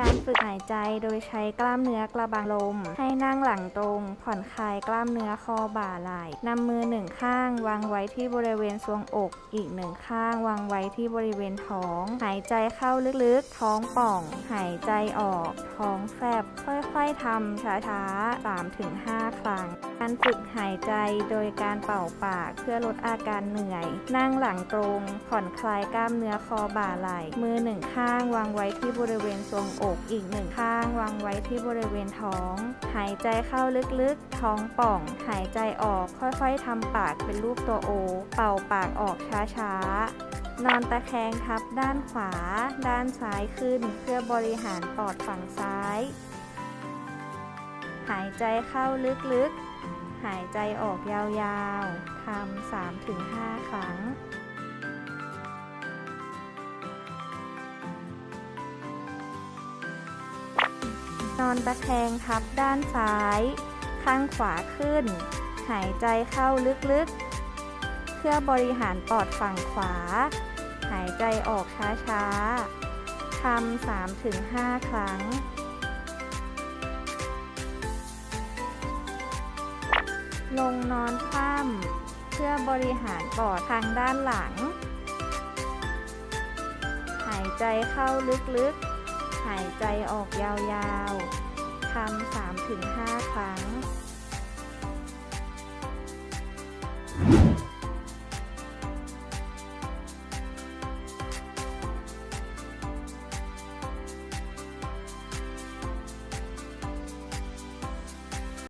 การฝึกหายใจโดยใช้กล้ามเนื้อกระบังลม ให้นั่งหลังตรง ผ่อนคลายกล้ามเนื้อคอบ่าไหล่นำมือหนึ่งข้าง วางไว้ที่บริเวณทรวงอก อีกหนึ่งข้าง วางไว้ที่บริเวณท้อง หายใจเข้าลึกๆ ท้องป่อง หายใจออก ท้องแฟบ ค่อยๆทำช้าๆ 3-5 ครั้ง การฝึกหายใจโดยการเป่าปากเพื่อลดอาการเหนื่อย นั่งหลังตรง ผ่อนคลายกล้ามเนื้อคอบ่าไหล่ มือหนึ่งข้าง วางไว้ที่บริเวณทรวงอกอกอีกหนึ่งข้างวางไว้ที่บริเวณท้อง หายใจเข้าลึกๆ ท้องป่อง หายใจออกค่อยๆทำปากเป็นรูปตัวโอ เป่าปากออกช้าๆ นอนตะแคงทับด้านขวา ด้านซ้ายขึ้น เพื่อบริหารปอดฝั่งซ้าย หายใจเข้าลึกๆ หายใจออกยาวๆทำ3-5 ครั้ง นอนตะแคงทับด้านซ้าย ข้างขวาขึ้น หายใจเข้าลึกๆ เพื่อบริหารปอดฝั่งขวา หายใจออกช้าๆ ทำ3-5ครั้งลงนอนคว่ำเพื่อบริหารปอดทางด้านหลัง หายใจเข้าลึกๆ หายใจออกยาวๆทำ3-5 ครั้ง